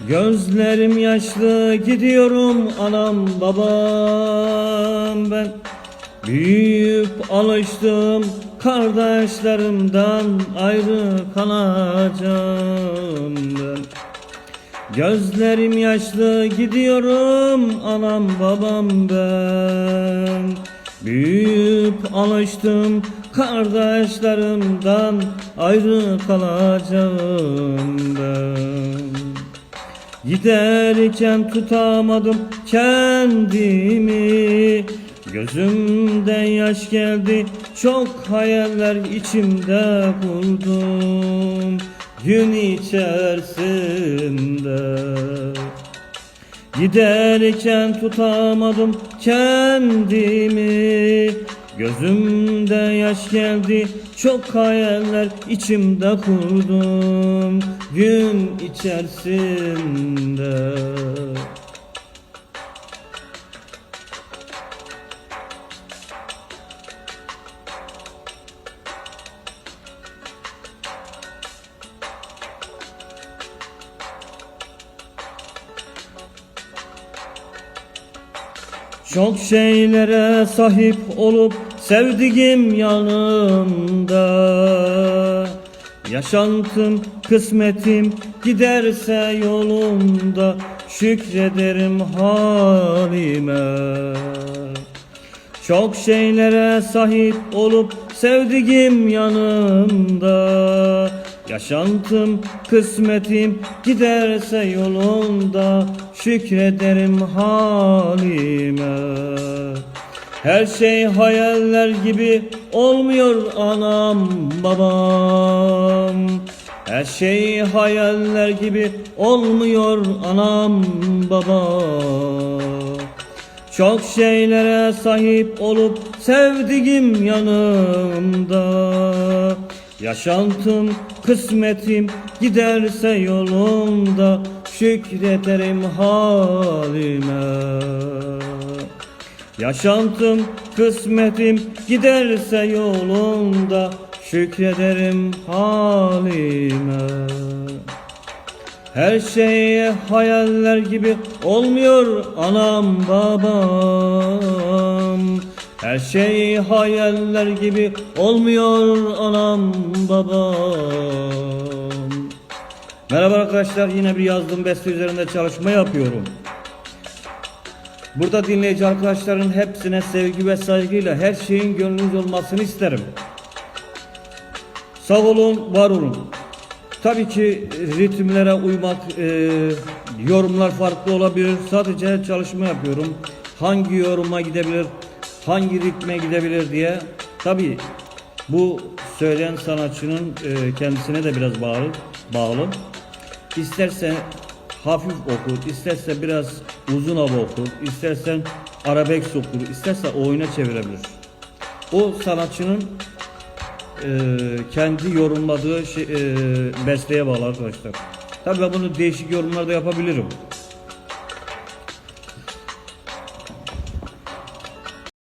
Gözlerim yaşlı gidiyorum anam babam ben. Büyüyüp alıştım kardeşlerimden ayrı kalacağım ben. Gözlerim yaşlı gidiyorum anam babam ben. Büyüyüp alıştım kardeşlerimden ayrı kalacağım ben Giderken tutamadım kendimi. Gözümden yaş geldi çok hayaller içimde kurdum. Gün içerisinde. Giderken tutamadım kendimi Gözümde yaş geldi çok hayaller içimde kurdum. Gün içerisinde Çok şeylere sahip olup sevdiğim yanımda. Yaşantım, kısmetim giderse yolunda Şükrederim halime. Çok şeylere sahip olup sevdiğim yanımda Yaşantım, kısmetim giderse yolunda Şükrederim halime. Her şey hayaller gibi olmuyor anam babam. Her şey hayaller gibi olmuyor anam babam. Çok şeylere sahip olup sevdiğim yanımda Yaşantım, kısmetim giderse yolunda Şükrederim halime. Yaşantım, kısmetim giderse yolunda Şükrederim halime. Her şey hayaller gibi olmuyor anam babam Her şey hayaller gibi olmuyor anam babam Merhaba arkadaşlar yine bir yazdığım beste üzerinde çalışma yapıyorum Burada dinleyici arkadaşların hepsine sevgi ve saygıyla her şeyin gönlünüz olmasını isterim Sağ olun, var olun. Tabii ki ritimlere uymak, e, yorumlar farklı olabilir. Sadece çalışma yapıyorum. Hangi yoruma gidebilir, hangi ritme gidebilir diye. Tabii bu söyleyen sanatçının e, kendisine de biraz bağlı. bağlı. İsterse hafif okur, isterse biraz uzun hava okur, istersen arabek okur, isterse oyuna çevirebilir. O sanatçının e, kendi yorumladığı şey, e, besteye bağlı arkadaşlar. Tabii ben bunu değişik yorumlarda yapabilirim.